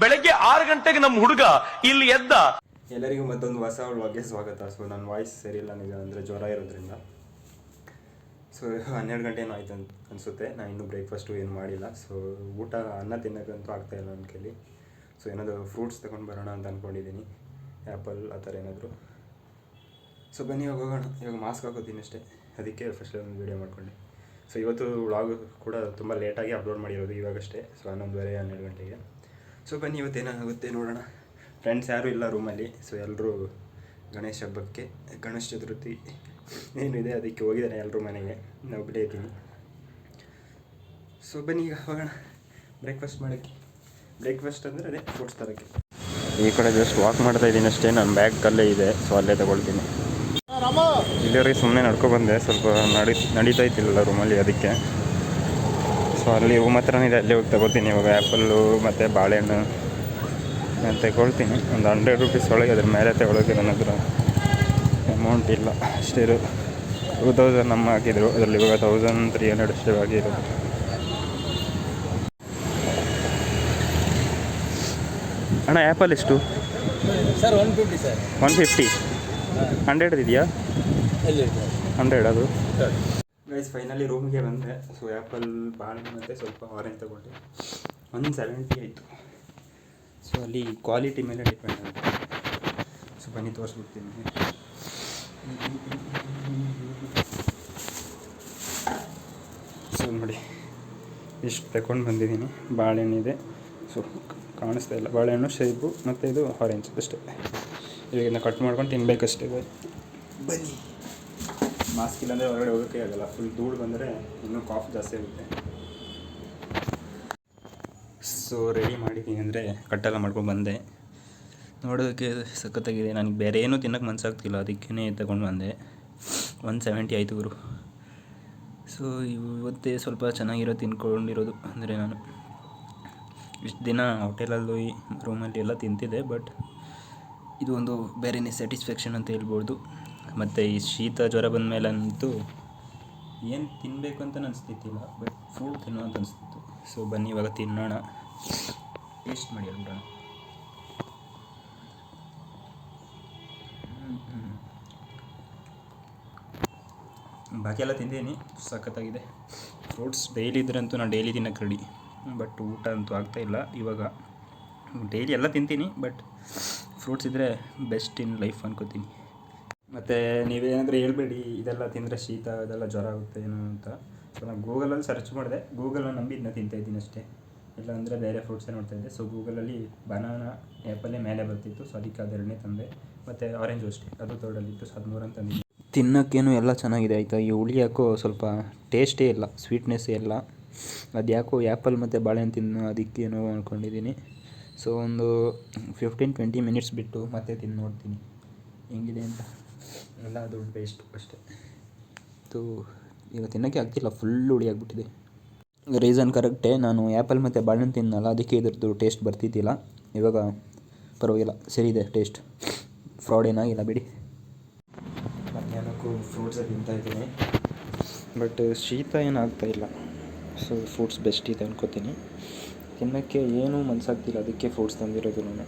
ಬೆಳಗ್ಗೆ ಆರು ಗಂಟೆಗೆ ನಮ್ಮ ಹುಡುಗ ಇಲ್ಲಿ ಎದ್ದ. ಎಲ್ಲರಿಗೂ ಮತ್ತೊಂದು ಹೊಸ ವ್ಲಾಗ್ಗೆ ಸ್ವಾಗತ. ಸೊ ನನ್ನ ವಾಯ್ಸ್ ಸರಿಯಿಲ್ಲ ನಿಜ ಅಂದರೆ ಜ್ವರ ಇರೋದ್ರಿಂದ. ಸೊ ಹನ್ನೆರಡು ಗಂಟೆ ಏನೋ ಆಯ್ತು ಅಂತ ಅನಿಸುತ್ತೆ. ನಾನು ಇನ್ನೂ ಬ್ರೇಕ್ಫಾಸ್ಟು ಏನು ಮಾಡಿಲ್ಲ. ಸೊ ಊಟ, ಅನ್ನ ತಿನ್ನೋಕ್ಕಂತೂ ಆಗ್ತಾಯಿಲ್ಲ ನನ್ನ ಕೈಲಿ. ಸೊ ಏನಾದರೂ ಫ್ರೂಟ್ಸ್ ತಗೊಂಡು ಬರೋಣ ಅಂತ ಅಂದ್ಕೊಂಡಿದ್ದೀನಿ ಆ್ಯಪಲ್ ಆ ಥರ ಏನಾದರೂ. ಸೊ ಬನ್ನಿ, ಇವಾಗ ಹೋಗೋಣ. ಇವಾಗ ಮಾಸ್ಕ್ ಹಾಕೋತೀನಿ ಅಷ್ಟೇ. ಅದಕ್ಕೆ ಫಸ್ಟ್ ಒಂದು ವೀಡಿಯೋ ಮಾಡ್ಕೊಂಡೆ. ಸೊ ಇವತ್ತು ವ್ಲಾಗ್ ಕೂಡ ತುಂಬ ಲೇಟಾಗಿ ಅಪ್ಲೋಡ್ ಮಾಡಿರೋದು ಇವಾಗಷ್ಟೇ. ಸೊ ಹನ್ನೊಂದುವರೆ, ಹನ್ನೆರಡು ಗಂಟೆಗೆ. ಸೊ ಬನ್ನಿ ಇವತ್ತು ಏನಾಗುತ್ತೆ ನೋಡೋಣ. ಫ್ರೆಂಡ್ಸ್ ಯಾರೂ ಇಲ್ಲ ರೂಮಲ್ಲಿ ಸೊ ಎಲ್ಲರೂ ಗಣೇಶ ಹಬ್ಬಕ್ಕೆ ಗಣೇಶ ಚತುರ್ಥಿ ಏನಿದೆ ಅದಕ್ಕೆ ಹೋಗಿದ್ದಾರೆ ಎಲ್ಲರೂ ಮನೆಗೆ. ನಾವು ಬಿಡೇ ಇದ್ದೀನಿ. ಸೊ ಬನ್ನಿ ಈಗ ಹೋಗೋಣ. ಬ್ರೇಕ್ಫಾಸ್ಟ್ ಮಾಡೋಕ್ಕೆ. ಬ್ರೇಕ್ಫಾಸ್ಟ್ ಅಂದರೆ ಅದೇ ಫ್ರೂಟ್ಸ್ ತರೋಕ್ಕೆ. ಈ ಕಡೆ ಜಸ್ಟ್ ವಾಕ್ ಮಾಡ್ತಾ ಇದ್ದೀನಿ ಅಷ್ಟೇ ನನ್ನ ಬ್ಯಾಗ್ ಕಲ್ಲೇ ಇದೆ ಸೊ ಅಲ್ಲೇ ತಗೊಳ್ತೀನಿ. ಇಲ್ಲಿವರೆಗೆ ಸುಮ್ಮನೆ ನಡ್ಕೊ ಬಂದೆ ಸ್ವಲ್ಪ ನಡಿ ನಡೀತಾ ಇತ್ತಿಲ್ಲ ರೂಮಲ್ಲಿ ಅದಕ್ಕೆ. ಅಲ್ಲಿ ಹೂವು ಮಾತ್ರ ಇದೆ ಅಲ್ಲಿ ಹೋಗಿ ತಗೋತೀನಿ. ಇವಾಗ ಆ್ಯಪಲ್ಲು ಮತ್ತು ಬಾಳೆಹಣ್ಣು ನಾನು ತಗೊಳ್ತೀನಿ. ಒಂದು ಹಂಡ್ರೆಡ್ ರುಪೀಸ್ ಒಳಗೆ ಅದ್ರ ಮೇಲೆ ತಗೊಳ್ಳೋಕೆ ನನ್ನ ಹತ್ರ ಅಮೌಂಟ್ ಇಲ್ಲ. ಅಷ್ಟೇ ಇರೋದು. ಟೂ ತೌಸಂಡ್ ನಮ್ಮ ಹಾಕಿದ್ರು. ಅದರಲ್ಲಿ ಇವಾಗ ತೌಸಂಡ್ ತ್ರೀ ಹಂಡ್ರೆಡ್ ಅಷ್ಟೇ ಆಗಿರೋದು ಅಣ್ಣ ಆ್ಯಪಲ್ ಎಷ್ಟು? Sir one fifty sir one fifty hundred ಇದೆಯಾ? ಹಂಡ್ರೆಡ್ ಅದು? ಗೈಸ್ ಫೈನಲಿ ರೂಮ್ಗೆ ಬಂದೆ. ಸೊ ಆ್ಯಪಲ್ ಬಾಳೆ ಮತ್ತು ಸ್ವಲ್ಪ ಆರೆಂಜ್ ತಗೊಂಡೆ. ಒನ್ ಸೆವೆಂಟಿ ಆಯಿತು. ಸೊ ಅಲ್ಲಿ ಕ್ವಾಲಿಟಿ ಮೇಲೆ ಡಿಪೆಂಡ್ ಆಗುತ್ತೆ. ಸೊ ಬನ್ನಿ, ತೋರಿಸ್ಬಿಡ್ತೀನಿ. ಸೊ ನೋಡಿ, ಇಷ್ಟು ತಗೊಂಡು ಬಂದಿದ್ದೀನಿ. ಬಾಳೆಹಣ್ಣಿದೆ ಸೊ ಕಾಣಿಸ್ತಾ ಇಲ್ಲ. ಬಾಳೆಹಣ್ಣು ಸೇಬು ಮತ್ತು ಇದು ಆರೆಂಜ್ ಅಷ್ಟೇ. ಇವಾಗಿಂದ ಕಟ್ ಮಾಡ್ಕೊಂಡು ತಿನ್ಬೇಕಷ್ಟೇ. ಬನ್ನಿ. ಮಾಸ್ಕ್ ಇಲ್ಲಾಂದರೆ ಹೊರಗಡೆ ಹೋಗೋಕ್ಕೆ ಆಗಲ್ಲ. ಫುಲ್ ಧೂಳು ಬಂದರೆ ಇನ್ನೂ ಕಾಫ್ ಜಾಸ್ತಿ ಆಗುತ್ತೆ. ಸೊ ರೆಡಿ ಮಾಡಿದ್ದೀನಿ ಅಂದರೆ ಕಟ್ಟೆಲ್ಲ ಮಾಡ್ಕೊಂಡು ಬಂದೆ. ನೋಡೋದಕ್ಕೆ ಸಖತ್ತಾಗಿದೆ. ನನಗೆ ಬೇರೆ ಏನೂ ತಿನ್ನೋಕ್ಕೆ ಮನಸ್ಸಾಗ್ತಿಲ್ಲ ಅದಕ್ಕೇ ತಗೊಂಡು ಬಂದೆ. ಒನ್ ಸೆವೆಂಟಿ ಆಯಿತು ಗುರು. ಸೊ ಇವತ್ತೇ ಸ್ವಲ್ಪ ಚೆನ್ನಾಗಿರೋ ತಿನ್ಕೊಂಡಿರೋದು ಅಂದರೆ ನಾನು. ಇಷ್ಟು ದಿನ ಹೋಟೆಲಲ್ಲೂ ರೂಮಲ್ಲಿ ಎಲ್ಲ ತಿಂತಿದ್ದೆ ಬಟ್ ಇದು ಒಂದು ಬೇರೆನೇ ಸ್ಯಾಟಿಸ್ಫ್ಯಾಕ್ಷನ್ ಅಂತ ಹೇಳ್ಬೋದು. ಮತ್ತು ಈ ಶೀತ ಜ್ವರ ಬಂದ ಮೇಲಂತೂ ಏನು ತಿನ್ನಬೇಕು ಅಂತ ಅನಿಸ್ತಿತ್ತಿಲ್ಲ ಬಟ್ ಫ್ರೂಟ್ ತಿನ್ನೋ ಅಂತ ಅನಿಸ್ತಿತ್ತು. ಸೊ ಬನ್ನಿ, ಇವಾಗ ತಿನ್ನೋಣ. ಟೇಸ್ಟ್ ಮಾಡಿ ಹೇಳ್ಬಿಡೋಣ. ಬಾಕಿ ಎಲ್ಲ ತಿಂದೇನಿ ಸಖತ್ತಾಗಿದೆ. ಫ್ರೂಟ್ಸ್ ಡೈಲಿ ಇದ್ರಂತೂ ನಾನು ಡೈಲಿ ತಿನ್ನೋಕೆ ರೆಡಿ ಬಟ್ ಊಟ ಅಂತೂ ಆಗ್ತಾಯಿಲ್ಲ ಇವಾಗ ಡೈಲಿ ಎಲ್ಲ ತಿಂತೀನಿ ಬಟ್ ಫ್ರೂಟ್ಸ್ ಇದ್ದರೆ ಬೆಸ್ಟ್ ಇನ್ ಲೈಫ್ ಅನ್ಕೋತೀನಿ. ಮತ್ತು ನೀವೇನಾದರೂ ಹೇಳ್ಬೇಡಿ, ಇದೆಲ್ಲ ತಿಂದರೆ ಶೀತ, ಇದೆಲ್ಲ ಜ್ವರ ಆಗುತ್ತೆ, ಏನೋ ಅಂತ. ಸೊ ನಾನು ಗೂಗಲಲ್ಲಿ ಸರ್ಚ್ ಮಾಡಿದೆ. ಗೂಗಲನ್ನು ನಂಬಿ ಇದನ್ನ ತಿಂತಾ ಇದ್ದೀನಿ ಅಷ್ಟೇ. ಇಲ್ಲಾಂದರೆ ಬೇರೆ ಫ್ರೂಟ್ಸೇ ನೋಡ್ತಾ ಇದ್ದೆ. ಸೊ ಗೂಗಲಲ್ಲಿ ಬನಾನ ಆ್ಯಪಲ್ಲೇ ಮೇಲೆ ಬರ್ತಿತ್ತು. ಸೊ ಅದಕ್ಕೆ ಅದೆರಡನೇ ತಂದೆ. ಮತ್ತು ಆರೆಂಜು ಅಷ್ಟೇ. ಅದು ತರ್ಡಲ್ಲಿತ್ತು ಸೊ ಅದು ಮೂರನ್ನು ತಂದಿದ್ದೆ ತಿನ್ನೋಕ್ಕೇನು ಎಲ್ಲ ಚೆನ್ನಾಗಿದೆ ಆಯಿತಾ? ಈ ಹುಳಿ ಯಾಕೋ ಸ್ವಲ್ಪ ಟೇಸ್ಟೇ ಇಲ್ಲ ಸ್ವೀಟ್ನೆಸ್ ಇಲ್ಲ. ಅದು ಯಾಕೋ ಆ್ಯಪಲ್ ಮತ್ತು ಬಾಳೆಹಣ್ಣು ತಿನ್ನೋ ಅದಕ್ಕೇನೋ ಅಂದ್ಕೊಂಡಿದ್ದೀನಿ ಸೊ ಒಂದು ಫಿಫ್ಟೀನ್ ಟ್ವೆಂಟಿ ಮಿನಿಟ್ಸ್ ಬಿಟ್ಟು ಮತ್ತೆ ತಿಂದು ನೋಡ್ತೀನಿ. ಹೆಂಗಿದೆ ಅಂತ? ಎಲ್ಲ ದುಡ್ಡು ವೇಸ್ಟ್ ಅಷ್ಟೇ. ಇದು ಈಗ ತಿನ್ನೋಕ್ಕೆ ಆಗ್ತಿಲ್ಲ ಫುಲ್ ಹುಳಿ ಆಗಿಬಿಟ್ಟಿದೆ. ರೀಸನ್ ಕರೆಕ್ಟೇ ನಾನು ಆ್ಯಪಲ್ ಮತ್ತು ಬಾಳೆಹಣ್ಣು ತಿನ್ನಲ್ಲ ಅದಕ್ಕೆ ಇದ್ರದ್ದು ಟೇಸ್ಟ್ ಬರ್ತಿದ್ದಿಲ್ಲ. ಇವಾಗ ಪರವಾಗಿಲ್ಲ ಸರಿ ಇದೆ ಟೇಸ್ಟ್ ಫ್ರಾಡ್ ಏನಾಗಿಲ್ಲ ಬಿಡಿ. ಮಧ್ಯಾಹ್ನಕ್ಕೂ ಫ್ರೂಟ್ಸೇ ತಿಂತಾ ಇದ್ದೀನಿ. ಬಟ್ ಶೀತ ಏನಾಗ್ತಾ ಇಲ್ಲ. ಸೊ ಫ್ರೂಟ್ಸ್ ಬೆಸ್ಟ್ ಇದೆ ಅನ್ಕೋತೀನಿ. ತಿನ್ನೋಕ್ಕೆ ಏನೂ ಮನಸ್ಸಾಗ್ತಿಲ್ಲ ಅದಕ್ಕೆ ಫ್ರೂಟ್ಸ್ ತಂದಿರೋದು ನಾನು.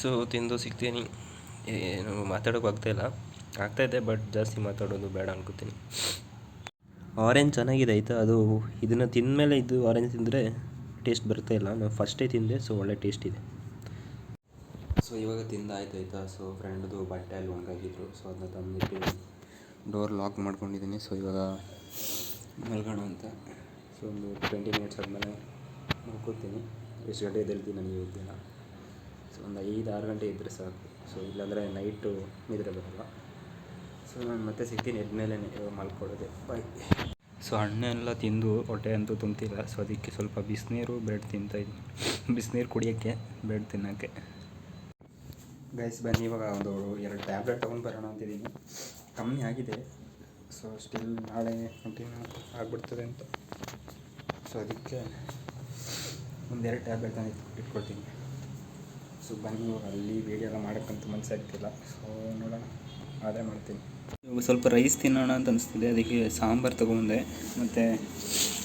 ಸೊ ತಿಂದು ಸಿಗ್ತೀನಿ. ಏನು ಮಾತಾಡೋಕೆ ಆಗ್ತಾಯಿಲ್ಲ ಆಗ್ತಾಯಿದೆ ಬಟ್ ಜಾಸ್ತಿ ಮಾತಾಡೋದು ಬೇಡ ಅನ್ಕೋತೀನಿ. ಆರೆಂಜ್ ಚೆನ್ನಾಗಿದೆ ಆಯಿತಾ? ಅದು ಇದನ್ನು ತಿಂದಮೇಲೆ ಇದು ಆರೆಂಜ್ ತಿಂದರೆ ಟೇಸ್ಟ್ ಬರ್ತಾ ಇಲ್ಲ. ನಾನು ಫಸ್ಟೇ ತಿಂದೆ ಸೊ ಒಳ್ಳೆ ಟೇಸ್ಟ್ ಇದೆ. ಸೊ ಇವಾಗ ತಿಂದಾಯ್ತು ಆಯಿತಾ ಸೊ ಫ್ರೆಂಡ್ದು ಬಟ್ಟೆ ಅಲ್ಲಿ ಒಣಗಾಗಿದ್ರು ಸೊ ಅದನ್ನ ತಂದಿಟ್ಟು ಡೋರ್ ಲಾಕ್ ಮಾಡ್ಕೊಂಡಿದ್ದೀನಿ. ಸೊ ಇವಾಗ ಮಲ್ಗೋಣ ಅಂತ. ಸೊ ಒಂದು ಟ್ವೆಂಟಿ ಮಿನಿಟ್ಸ್ ಆದಮೇಲೆ ಮಲ್ಕೋತೀನಿ. ಎಷ್ಟು ಗಂಟೆ ಎದ್ದೇಳ್ತೀನಿ ನನಗೆ ಗೊತ್ತಿಲ್ಲ. ಸೊ ಒಂದು ಐದು ಆರು ಗಂಟೆ ಇದ್ದರೆ ಸಾಕು. ಸೊ ಇಲ್ಲಾಂದರೆ ನೈಟು ನಿದ್ರೆ ಬರಲ್ಲ ಸೊ ನಾನು ಮತ್ತೆ ಸಿಗ್ತೀನಿ ಎದ್ಮೇಲೆ ಮಲ್ಕೊಳ್ಳೋದೆ ಬಾಯ್ ಸೊ ಹಣ್ಣೆಲ್ಲ ತಿಂದು ಹೊಟ್ಟೆ ಅಂತೂ ತುಂಬ್ತಿಲ್ಲ. ಸೊ ಅದಕ್ಕೆ ಸ್ವಲ್ಪ ಬಿಸಿನೀರು ಬ್ರೆಡ್ ತಿಂತಾಯಿದ್ದೀನಿ ಬಿಸಿನೀರು ಕುಡಿಯೋಕ್ಕೆ ಬ್ರೆಡ್ ತಿನ್ನೋಕ್ಕೆ. ಗೈಸ್ ಬನ್ನಿ ಇವಾಗ ಒಂದು ಎರಡು ಟ್ಯಾಬ್ಲೆಟ್ ತೊಗೊಂಡು ಬರೋಣ ಅಂತಿದ್ದೀನಿ ಕಮ್ಮಿ ಆಗಿದೆ. ಸೊ ಸ್ಟಿಲ್ ನಾಳೆ ಕಂಟಿನ್ಯೂ ಆಗಿಬಿಡ್ತದೆ ಅಂತ. ಸೊ ಅದಕ್ಕೆ ಒಂದೆರಡು ಟ್ಯಾಬ್ಲೆಟ್ ನಾನು ಇಟ್ಕೊಳ್ತೀನಿ. ಸೊ ಬನ್ನಿ ಇವಾಗ ಅಲ್ಲಿ ವೀಡಿಯೋ ಎಲ್ಲ ಮಾಡೋಕ್ಕಂತೂ ಮನಸ್ಸಾಗ್ತಿಲ್ಲ ಸೊ ನೋಡೋಣ. ಅದೇ ಮಾಡ್ತೀನಿ. ಇವಾಗ ಸ್ವಲ್ಪ ರೈಸ್ ತಿನ್ನೋಣ ಅಂತ ಅನಿಸ್ತಿದೆ. ಅದಕ್ಕೆ ಸಾಂಬಾರು ತೊಗೊಂಡೆ. ಮತ್ತು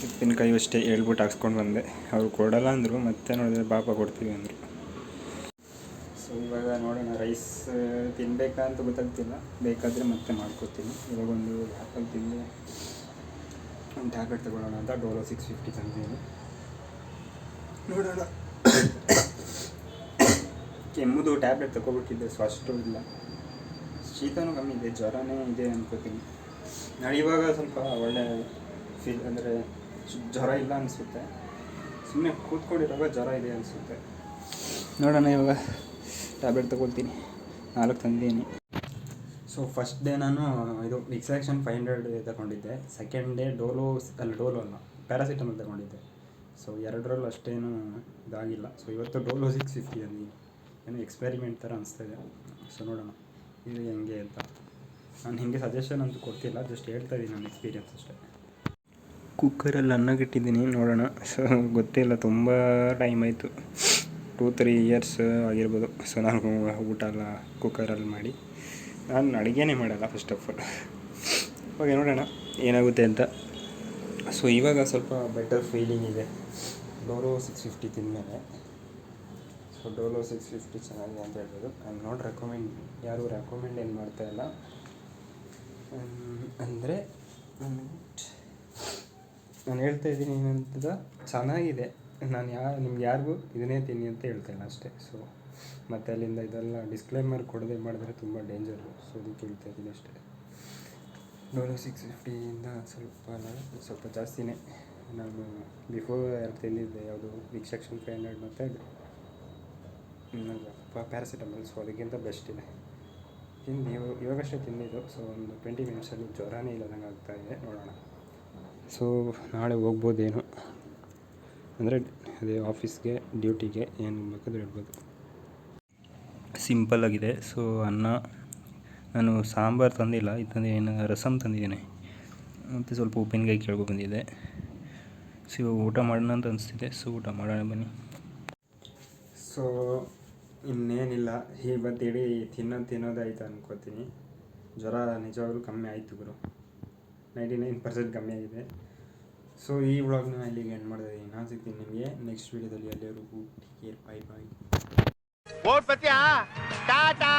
ಉಪ್ಪಿನಕಾಯಿ ಅಷ್ಟೇ ಹೇಳ್ಬಿಟ್ಟು ಹಾಕ್ಸ್ಕೊಂಡು ಬಂದೆ. ಅವ್ರು ಕೊಡೋಲ್ಲ ಅಂದರು ಮತ್ತೆ ನೋಡಿದ್ರೆ ಪಾಪ ಕೊಡ್ತೀವಿ ಅಂದರು. ಸೊ ಇವಾಗ ನೋಡೋಣ ರೈಸ್ ತಿನ್ನಬೇಕಾ ಅಂತ ಗೊತ್ತಾಗ್ತಿಲ್ಲ. ಬೇಕಾದರೆ ಮತ್ತೆ ಮಾಡ್ಕೊತೀನಿ. ಇವಾಗ ಒಂದು ಆ್ಯಪಲ್ ತಿಂದು ಒಂದು ಟ್ಯಾಬ್ಲೆಟ್ ತಗೊಳ್ಳೋಣ ಅಂತ. ಡೋಲೋ ಸಿಕ್ಸ್ ಫಿಫ್ಟಿ ತಂದಿದ್ದೀನಿ. ನೋಡೋಣ. ಕೆಮ್ಮುದು ಟ್ಯಾಬ್ಲೆಟ್ ತಗೊಬಿಟ್ಟಿದ್ದೆ ಸೊ ಅಷ್ಟು ಇಲ್ಲ. ಶೀತನೂ ಕಮ್ಮಿ ಇದೆ, ಜ್ವರನೇ ಇದೆ ಅನ್ಕೋತೀನಿ. ನಾನು ಇವಾಗ ಸ್ವಲ್ಪ ಒಳ್ಳೆ ಫೀಲ್ ಅಂದರೆ ಜ್ವರ ಇಲ್ಲ ಅನಿಸುತ್ತೆ. ಸುಮ್ಮನೆ ಕೂತ್ಕೊಂಡಿರುವಾಗ ಜ್ವರ ಇದೆ ಅನಿಸುತ್ತೆ. ನೋಡೋಣ ಇವಾಗ ಟ್ಯಾಬ್ಲೆಟ್ ತಗೊಳ್ತೀನಿ. ನಾಲ್ಕು ತಂದೀನಿ ಸೊ ಫಸ್ಟ್ ಡೇ ನಾನು ಇದು ಎಕ್ಸಾಕ್ಷನ್ ಫೈವ್ ಹಂಡ್ರೆಡ್ ತಗೊಂಡಿದ್ದೆ. ಸೆಕೆಂಡ್ ಡೇ ಡೋಲೋ ಅಲ್ಲ ಡೋಲೋ ಅಲ್ಲ ಪ್ಯಾರಾಸಿಟಮಲ್ ತಗೊಂಡಿದ್ದೆ. ಸೊ ಎರಡರಲ್ಲೂ ಅಷ್ಟೇನು ಇದಾಗಿಲ್ಲ. ಸೊ ಇವತ್ತು ಡೋಲೋ ಸಿಕ್ಸ್ ಫಿಫ್ಟಿ ಅಂದಿದ್ದೀನಿ ಏನೋ ಎಕ್ಸ್ಪೆರಿಮೆಂಟ್ ಥರ ಅನಿಸ್ತಾ ಇದೆ. ಸೊ ನೋಡೋಣ, ಇದು ಹೆಂಗೆ ಅಂತ. ನಾನು ಹಿಂಗೆ ಸಜೆಷನ್ ಅಂತೂ ಕೊಡ್ತಿಲ್ಲ ಜಸ್ಟ್ ಹೇಳ್ತಾ ಇದ್ದೀನಿ ನನ್ನ ಎಕ್ಸ್ಪೀರಿಯನ್ಸ್ ಅಷ್ಟೇ. ಕುಕ್ಕರಲ್ಲಿ ಅನ್ನಗಿಟ್ಟಿದ್ದೀನಿ ನೋಡೋಣ. ಸೊ ಗೊತ್ತಿಲ್ಲ ತುಂಬ ಟೈಮ್ ಆಯಿತು. ಟೂ ತ್ರೀ ಇಯರ್ಸ್ ಆಗಿರ್ಬೋದು. ಸೊ ನಾನು ಊಟ ಎಲ್ಲ ಕುಕ್ಕರಲ್ಲಿ ಮಾಡಿ, ನಾನು ಅಡುಗೆನೇ ಮಾಡಲ್ಲ ಫಸ್ಟ್ ಆಫ್ ಆಲ್ ಓಕೆ ನೋಡೋಣ, ಏನಾಗುತ್ತೆ ಅಂತ. ಸೊ ಇವಾಗ ಸ್ವಲ್ಪ ಬೆಟರ್ ಫೀಲಿಂಗ್ ಇದೆ. ಡೋಲೋ ಸಿಕ್ಸ್ ಫಿಫ್ಟಿ ತಿಂದಮೇಲೆ. ಸೊ ಡೋಲೋ ಸಿಕ್ಸ್ ಫಿಫ್ಟಿ ಚೆನ್ನಾಗಿದೆ ಅಂತ ಹೇಳ್ಬೋದು. ಆ್ಯಮ್ ನಾಟ್ ರೆಕಮೆಂಡ್ ಯಾರೂ ರೆಕಮೆಂಡ್ ಏನು ಮಾಡ್ತಾ ಇಲ್ಲ. ಅಂದರೆ ನಾನು ಹೇಳ್ತಾ ಇದ್ದೀನಿ ಏನಂತದ? ಚೆನ್ನಾಗಿದೆ. ನಾನು ಯಾ, ನಿಮ್ಗೆ ಯಾರಿಗೂ ಇದನ್ನೇ ತಿನ್ನಿ ಅಂತ ಹೇಳ್ತಾ ಇಲ್ಲ ಅಷ್ಟೇ. ಸೊ ಮತ್ತು ಅಲ್ಲಿಂದ ಇದೆಲ್ಲ ಡಿಸ್ಕ್ಲೈಮರ್ ಕೊಡದೆ ಮಾಡಿದ್ರೆ ತುಂಬ ಡೇಂಜರು ಸೊ ಅದಕ್ಕೆ ಹೇಳ್ತಾ ಇದ್ದೀನಿ ಅಷ್ಟೇ. ಡೋಲೋ ಸಿಕ್ಸ್ ಫಿಫ್ಟಿಯಿಂದ ಸ್ವಲ್ಪ ಸ್ವಲ್ಪ ಜಾಸ್ತಿನೇ. ನಾನು ಬಿಫೋರ್ ಯಾರು ತಿಂದಿದ್ದೆ, ಯಾವುದು ವಿಕ್ಷಕ್ಷನ್ ಫೈವ್ ಹಂಡ್ರೆಡ್ ಮತ್ತು ಪ್ಯಾರಾಸಿಟಮಲ್ ಸೊ ಅದಕ್ಕಿಂತ ಬೆಸ್ಟ್ ಇದೆ. ತಿಂದು ಇವಾಗ ಇವಾಗಷ್ಟೇ ತಿಂದಿದ್ದು ಸೊ ಒಂದು ಟ್ವೆಂಟಿ ಮಿನಿಟ್ಸಲ್ಲಿ ಜ್ವರನೇ ಇಲ್ಲದಂಗೆ ಆಗ್ತಾ ಇದೆ ನೋಡೋಣ. ಸೊ ನಾಳೆ ಹೋಗ್ಬೋದೇನು? ಅಂದರೆ ಅದೇ ಆಫೀಸ್ಗೆ ಡ್ಯೂಟಿಗೆ ಏನು ಬೇಕಾದರೂ ಹೇಳ್ಬೋದು ಸಿಂಪಲ್ ಆಗಿದೆ ಸೊ ಅನ್ನ ನಾನು ಸಾಂಬಾರು ತಂದಿಲ್ಲ ಇದು ತಂದು ಏನು ರಸಮ್ ತಂದಿದ್ದೀನಿ. ಮತ್ತು ಸ್ವಲ್ಪ ಉಪ್ಪಿನಕಾಯಿ ಕೇಳ್ಕೊ ಬಂದಿದೆ. ಸೊ ಇವಾಗ ಊಟ ಮಾಡೋಣ ಅಂತ ಅನಿಸ್ತಿದೆ ಸೊ ಊಟ ಮಾಡೋಣ ಬನ್ನಿ. ಸೊ ಇನ್ನೇನಿಲ್ಲ ಇವತ್ತು ಇಡೀ ತಿನ್ನೋದು ಆಯ್ತು ಅನ್ಕೋತೀನಿ. ಜ್ವರ ನಿಜವಾಗ್ಲೂ ಕಮ್ಮಿ ಆಯಿತು ಗುರು. ನೈಂಟಿ ನೈನ್ ಪರ್ಸೆಂಟ್ ಕಮ್ಮಿ ಆಗಿದೆ. ಸೊ ಈ ವ್ಲಾಗ್ನ ಇಲ್ಲಿಗೆ ಎಂಡ್ ಮಾಡಿದ್ದೀನಿ ನಾನು ಸಿಗ್ತೀನಿ ನಿಮಗೆ ನೆಕ್ಸ್ಟ್ ವೀಡಿಯೋದಲ್ಲಿ ಅಲ್ಲಿವರೆಗೂ. Take care bye bye tata.